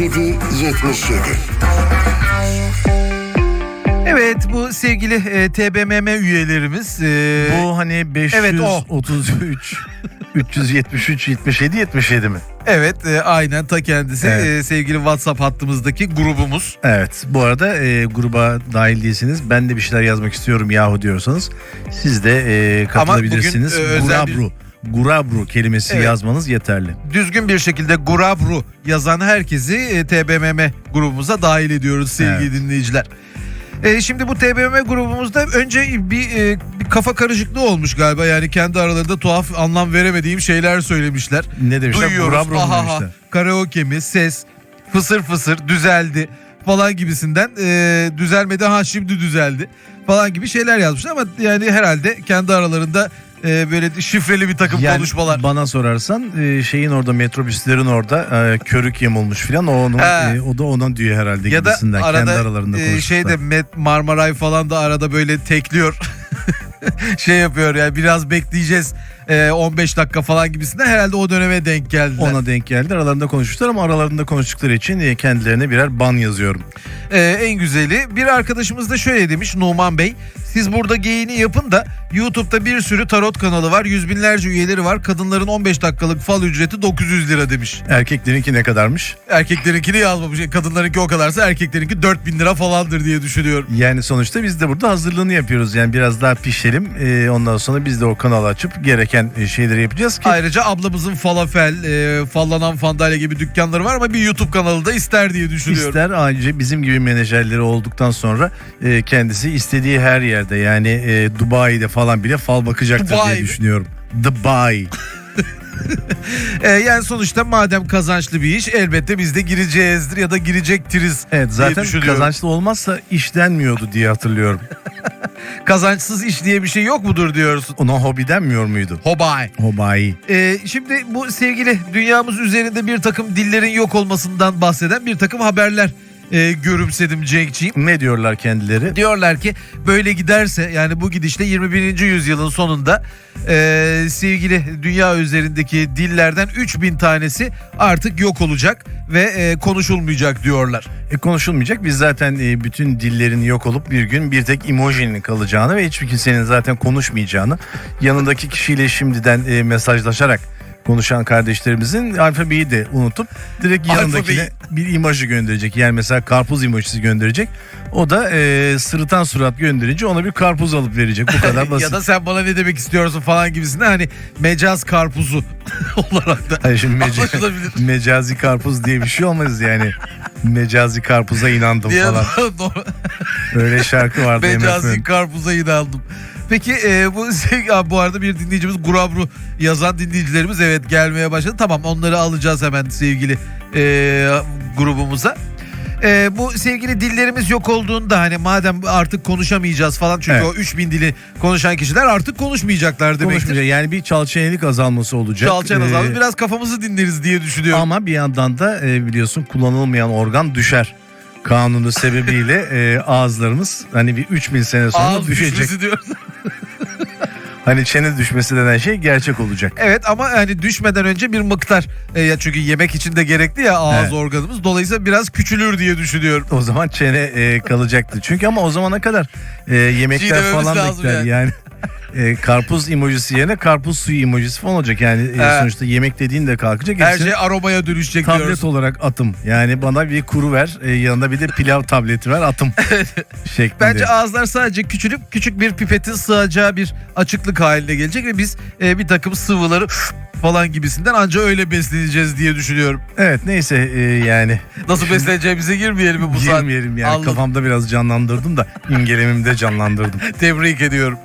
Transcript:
77 77. Evet bu sevgili e, TBMM üyelerimiz. e, Bu hani Evet, o. 533 373 77 77 mi? evet e, aynen ta kendisi Evet. e, sevgili WhatsApp hattımızdaki grubumuz. Evet. Bu arada e, gruba dahil değilsiniz. Ben de bir şeyler yazmak istiyorum yahu diyorsanız siz de e, katılabilirsiniz. bugün, e, özel bir-. Gurabru kelimesi Evet. yazmanız yeterli. Düzgün bir şekilde Gurabru yazan herkesi e, TBMM grubumuza dahil ediyoruz sevgili Evet. dinleyiciler. E, şimdi bu TBMM grubumuzda önce bir, e, bir kafa karışıklığı olmuş galiba. Yani kendi aralarında tuhaf anlam veremediğim şeyler söylemişler. Ne demişler? Duyuyoruz. Gurabru mu Aha, demişler? karaoke mi, ses, fısır fısır düzeldi falan gibisinden e, düzelmedi ha şimdi düzeldi falan gibi şeyler yazmışlar ama yani herhalde kendi aralarında e, böyle şifreli bir takım Yani konuşmalar. Bana sorarsan e, şeyin orada metrobüslerin orada e, körük yamulmuş filan o onun e, o da ona diyor herhalde ya da gibisinden kendi arada aralarında e, şeyde Met Marmaray falan da arada böyle tekliyor. şey yapıyor yani biraz bekleyeceğiz e, 15 dakika falan gibisinden herhalde o döneme denk geldiler. ona denk geldi. Aralarında konuşmuşlar ama aralarında konuştukları için e, kendilerine birer ban yazıyorum. Ee, en güzeli bir arkadaşımız da şöyle demiş Numan Bey. Siz burada geyini yapın da YouTube'da bir sürü tarot kanalı var. Yüz binlerce üyeleri var. Kadınların 15 dakikalık fal ücreti 900 lira demiş. Erkeklerinki ne kadarmış? Erkeklerinkini yazmamış. Kadınlarınki o kadarsa erkeklerinki 4000 lira falandır diye düşünüyorum. Yani sonuçta biz de burada hazırlığını yapıyoruz. Yani biraz daha pişelim. E, ondan sonra biz de o kanalı açıp gereken e, şeyleri yapacağız ki. Ayrıca ablamızın falafel, e, fallanan fandalya gibi dükkanları var ama bir YouTube kanalı da ister diye düşünüyorum. İster ayrıca bizim gibi menajerleri olduktan sonra e, kendisi istediği her yerde yani e, Dubai'de falan bile fal bakacaktır Dubai diye düşünüyorum. Dubai. E, yani sonuçta madem kazançlı bir iş elbette biz de gireceğizdir ya da girecektiriz. Evet zaten kazançlı olmazsa iş denmiyordu diye hatırlıyorum. Kazançsız iş diye bir şey yok mudur diyorsun. Ona hobi denmiyor muydu? Hobay. Hobai. Ee, şimdi bu sevgili dünyamız üzerinde bir takım dillerin yok olmasından bahseden bir takım haberler e, görümsedim Cenk'ciğim. Ne diyorlar kendileri? Diyorlar ki böyle giderse yani bu gidişle 21. yüzyılın sonunda e, sevgili dünya üzerindeki dillerden 3000 tanesi artık yok olacak ve e, konuşulmayacak diyorlar. E, konuşulmayacak. Biz zaten e, bütün dillerin yok olup bir gün bir tek emojinin kalacağını ve hiçbir kimsenin zaten konuşmayacağını yanındaki kişiyle şimdiden e, mesajlaşarak konuşan kardeşlerimizin alfabeyi de unutup direkt yanındakine bir imajı gönderecek. Yani mesela karpuz emojisi gönderecek. O da e, sırıtan surat gönderince ona bir karpuz alıp verecek. Bu kadar basit. ya da sen bana ne demek istiyorsun falan gibisinden hani mecaz karpuzu olarak da Hayır şimdi meca- mecazi karpuz diye bir şey olmaz yani. Mecazi karpuza inandım falan. Öyle şarkı vardı. Mecazi karpuza inandım. Peki e, bu Aa, bu arada bir dinleyicimiz Gurabru yazan dinleyicilerimiz evet gelmeye başladı. Tamam onları alacağız hemen sevgili e, grubumuza. E, bu sevgili dillerimiz yok olduğunda hani madem artık konuşamayacağız falan çünkü Evet. o 3000 dili konuşan kişiler artık konuşmayacaklar demektir. Konuşmayacak. Yani bir çalçayelik azalması olacak. Çalçan Ee, azaldı. Biraz kafamızı dinleriz diye düşünüyorum. Ama bir yandan da e, biliyorsun kullanılmayan organ düşer. Kanunu sebebiyle e, ağızlarımız hani bir 3000 sene sonra Ağız düşecek. diyoruz. Hani çene düşmesi denen şey gerçek olacak. Evet ama hani düşmeden önce bir miktar e, ya çünkü yemek için de gerekli ya ağız Evet. organımız. Dolayısıyla biraz küçülür diye düşünüyorum. O zaman çene e, kalacaktı. Çünkü ama o zamana kadar e, yemekler Çiğnememiz falan bekler. yani. Yani, e, karpuz emojisi yerine karpuz suyu emojisi falan olacak. Yani e, sonuçta yemek dediğin de kalkacak. Her şey aromaya dönüşecek tablet diyoruz. olarak atım. Yani bana bir kuru ver, e, yanında bir de pilav tableti ver atım. şeklinde. Bence ağızlar sadece küçülüp küçük bir pipetin sığacağı bir açıklık haline gelecek ve biz e, bir takım sıvıları falan gibisinden anca öyle besleneceğiz diye düşünüyorum. Evet neyse e, yani Nasıl besleneceğimize girmeyelim mi bu saat? girmeyelim yani Anladım. kafamda biraz canlandırdım da imgelemimde canlandırdım. Tebrik ediyorum.